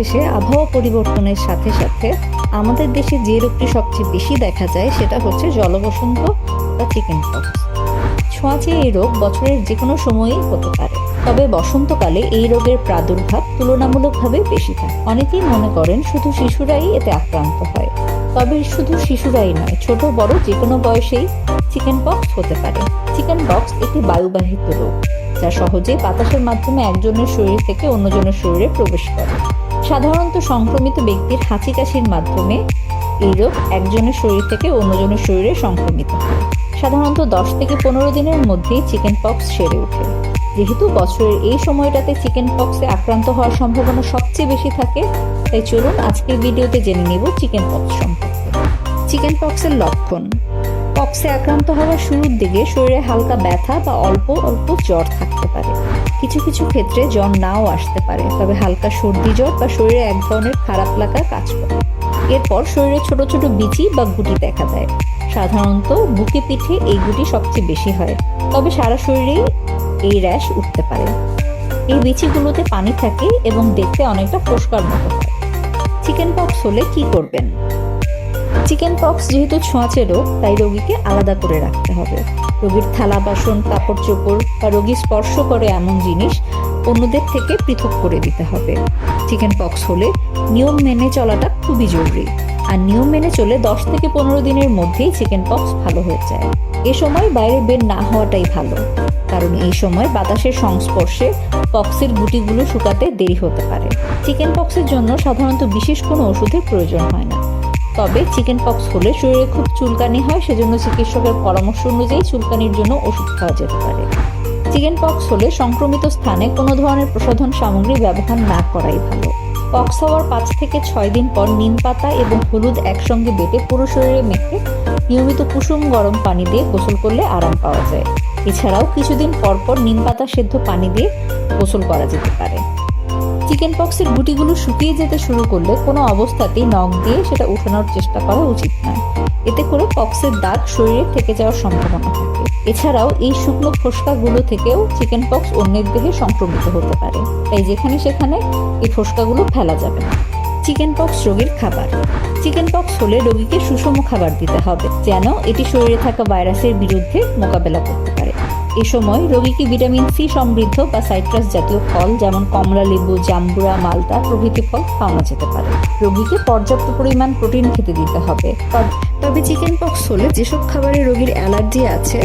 শেষে আবহাওয়া পরিবর্তনের সাথে সাথে আমাদের দেশে যে রোগটি সবচেয়ে বেশি দেখা যায় সেটা হচ্ছে জলবসন্ত বা চিকেন পক্স ছোঁয়াচে এই রোগ বছরের যে কোনো সময়ই হতে পারে। তবে বসন্তকালে এই রোগের প্রাদুর্ভাব তুলনামূলকভাবে বেশি থাকে। অনেকেই মনে করেন শুধু শিশুরাই এতে আক্রান্ত হয়। তবে শুধু শিশুরাই নয়, ছোট, বড় যে কোনো বয়সেই চিকেন পক্স হতে পারে। চিকেন পক্স একটি বায়ুবাহিত রোগ, যা সহজে বাতাসের মাধ্যমে একজনের শরীর থেকে অন্যজনের শরীরে প্রবেশ করে। সাধারণত সংক্রমিত ব্যক্তির হাঁচি কাশির মাধ্যমে এই রোগ একজনের শরীর থেকে অন্যজনের শরীরে সংক্রমিত সাধারণত দশ থেকে পনেরো দিনের মধ্যেই চিকেন পক্স সেরে ওঠে। যেহেতু বছরের এই সময়টাতে চিকেন পক্সে আক্রান্ত হওয়ার সম্ভাবনা সবচেয়ে বেশি থাকে, তাই চলুন আজকের ভিডিওতে জেনে নেব চিকেন পক্স সম্পর্কে। চিকেন পক্সের লক্ষণ। পক্সে আক্রান্ত হওয়ার শুরুর দিকে শরীরে হালকা ব্যথা বা অল্প অল্প জ্বর থাকতে পারে। কিছু কিছু ক্ষেত্রে জ্বর নাও আসতে পারে, তবে হালকা সর্দি জ্বর বা শরীরে এক ধরনের খারাপ লাগা কাজ করে। এরপর শরীরে ছোট ছোট বিচি বা গুটি দেখা দেয়। সাধারণত বুকে পিঠে এই গুটি সবচেয়ে বেশি হয়, তবে সারা শরীরেই এই র্যাশ উঠতে পারে। এই বিচিগুলোতে পানি থাকে এবং দেখতে অনেকটা ফোসকার মতো হয়। চিকেন পক্স হলে কি করবেন? চিকেন পক্স যেহেতু ছোঁয়াচে রোগ, তাই রোগীকে আলাদা করে রাখতে হবে। রোগীর থালা, বাসন, কাপড় চোপড় বা রোগী স্পর্শ করে এমন জিনিস অন্যদের থেকে পৃথক করে দিতে হবে। চিকেন পক্স হলে নিয়ম মেনে চলাটা খুবই জরুরি। আর নিয়ম মেনে চলে দশ থেকে পনেরো দিনের মধ্যেই চিকেন পক্স ভালো হয়ে যায়। এ সময় বাইরে বের না হওয়াটাই ভালো। কারণ এই সময় বাতাসের সংস্পর্শে পক্সের গুটিগুলো শুকাতে দেরি হতে পারে। চিকেন পক্সের জন্য সাধারণত বিশেষ কোনো ওষুধের প্রয়োজন হয় না। তবে চিকেন পক্স হলে শরীরে খুব চুলকানি হয়, সেজন্য চিকিৎসকের পরামর্শ অনুযায়ী চুলকানির জন্য ওষুধ খাওয়া যেতে পারে। চিকেন পক্স হলে সংক্রমিত স্থানে কোনো ধরনের প্রসাধন সামগ্রী ব্যবহার না করাই ভালো। পক্স হওয়ার পাঁচ থেকে ছয় দিন পর নিম পাতা এবং হলুদ একসঙ্গে বেটে পুরো শরীরে মেখে নিয়মিত কুসুম গরম পানি দিয়ে গোসল করলে আরাম পাওয়া যায়। এছাড়াও কিছুদিন পর পর নিম পাতা সেদ্ধ পানি দিয়ে গোসল করা যেতে পারে। চিকেন পক্সের গুটিগুলো শুকিয়ে যেতে শুরু করলে কোনো অবস্থাতেই নখ দিয়ে সেটা উঠানোর চেষ্টা করা উচিত নয়। এতে করে পক্সের দাগ শরীরে থেকে যাওয়ার সম্ভাবনা থাকে। এছাড়াও এই শুকনো ফোসকাগুলো থেকেও চিকেন পক্স অন্যের দেহে সংক্রমিত হতে পারে। তাই যেখানে সেখানে এই ফোসকাগুলো ফেলা যাবে না। চিকেন পক্স রোগীর খাবার। চিকেন পক্স হলে রোগীকে সুষম খাবার দিতে হবে, যেন এটি শরীরে থাকা ভাইরাসের বিরুদ্ধে মোকাবেলা করতে পারে। এ সময় রোগীকে ভিটামিন সি সমৃদ্ধ বা সাইট্রাস জাতীয় ফল যেমন কমলা লেবু জাম্বুরা মালটা প্রভৃতি ফল খাওয়ানো যেতে পারে। রোগীকে পর্যাপ্ত পরিমাণ প্রোটিন খেতে দিতে হবে। তবে চিকেন পক্স হলে যেসব খাবারে রোগীর অ্যালার্জি আছে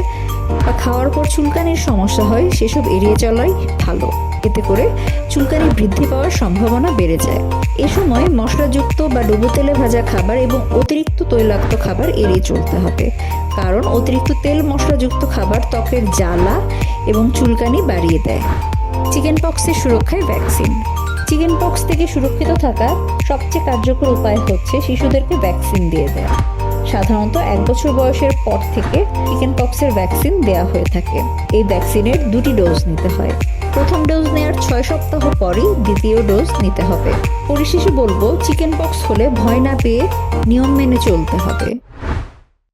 বা খাওয়ার পর চুলকানির সমস্যা হয়, সেসব এড়িয়ে চলাই ভালো। এতে করে চুলকানি বৃদ্ধি পাওয়ার সম্ভাবনা বেড়ে যায়। এ সময় মশলাযুক্ত বা ডুবো তেলে ভাজা খাবার এবং অতিরিক্ত তৈলাক্ত খাবার এড়িয়ে চলতে হবে। কারণ অতিরিক্ত তেল মশলাযুক্ত খাবার ত্বকের জ্বালা এবং চুলকানি বাড়িয়ে দেয়। চিকেন পক্সের সুরক্ষায় ভ্যাকসিন। চিকেন পক্স থেকে সুরক্ষিত থাকার সবচেয়ে কার্যকর উপায় হচ্ছে শিশুদেরকে ভ্যাকসিন দিয়ে দেওয়া সাধারণত এক বছর বয়সের পর থেকে চিকেন পক্সের ভ্যাকসিন দেওয়া হয়ে থাকে। এই ভ্যাকসিনের দুটি ডোজ নিতে হয়। প্রথম ডোজ নেওয়ার ছয় সপ্তাহ পরই দ্বিতীয় ডোজ নিতে হবে। পরিশেষে বলব চিকেন পক্স হলে ভয় না পেয়ে নিয়ম মেনে চলতে হবে।